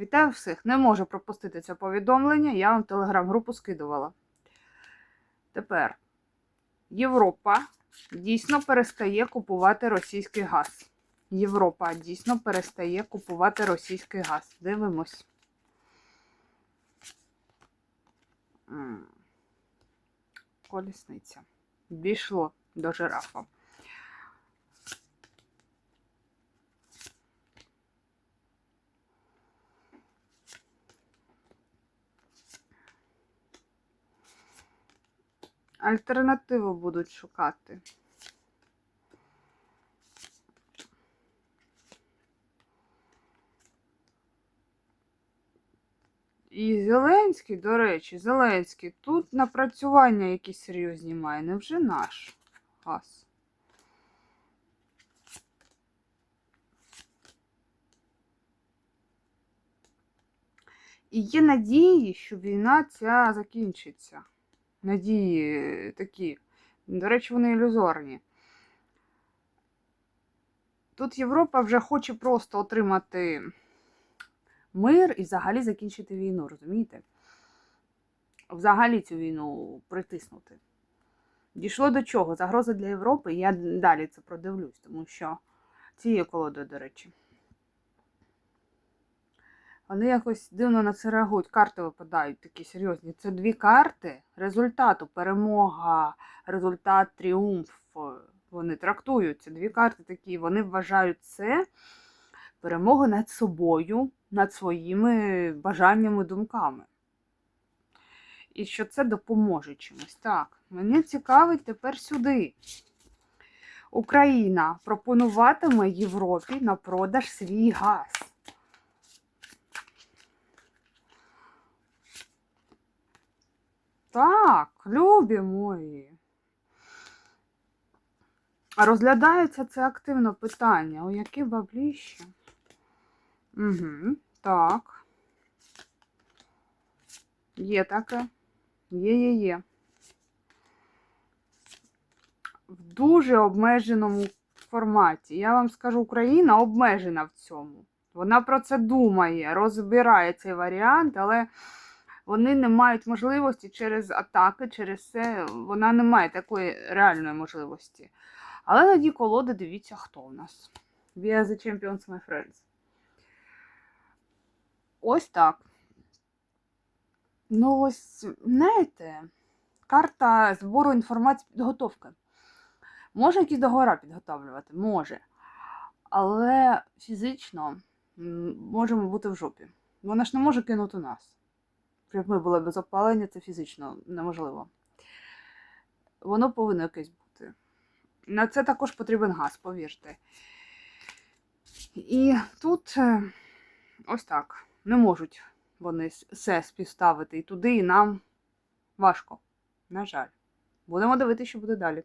Вітаю всіх! Не можу пропустити це повідомлення, я вам телеграм-групу скидувала. Тепер Європа дійсно перестає купувати російський газ. Європа дійсно перестає купувати російський газ. Дивимось. Колісниця. Дійшло до жирафа. Альтернативу будуть шукати. І Зеленський, до речі, Зеленський, тут напрацювання якісь серйозні має, невже наш газ? І є надії, що війна ця закінчиться. Надії такі. До речі, вони ілюзорні. Тут Європа вже хоче просто отримати мир і взагалі закінчити війну, розумієте? Взагалі цю війну притиснути. Дійшло до чого? Загроза для Європи, я далі це продивлюсь, тому що цією колодою, до речі. Вони якось дивно на це реагують. Карти випадають такі серйозні. Це дві карти результату, перемога, результат, тріумф. Вони трактують. Це дві карти такі. Вони вважають це перемогою над собою, над своїми бажаннями, думками. І що це допоможе чимось. Так, мені цікавить тепер сюди. Україна пропонуватиме Європі на продаж свій газ. Так, любі мої. Розглядається це активно питання. У які бабліще? Угу, так. Є таке. Є, є, є. В дуже обмеженому форматі. Я вам скажу, Україна обмежена в цьому. Вона про це думає, розбирає цей варіант, але вони не мають можливості через атаки, через це вона не має такої реальної можливості. Але на дні колоди дивіться, хто у нас. We are the champions, my friends. Ось так. Ну, ось, знаєте, карта збору інформації підготовки. Може якісь договори підготовлювати? Може. Але фізично можемо бути в жопі. Вона ж не може кинути нас. Щоб ми були без опалення, це фізично неможливо. Воно повинно якесь бути. На це також потрібен газ, повірте. І тут е, ось так. Не можуть вони все співставити і туди, і нам важко. На жаль. Будемо дивитися, що буде далі.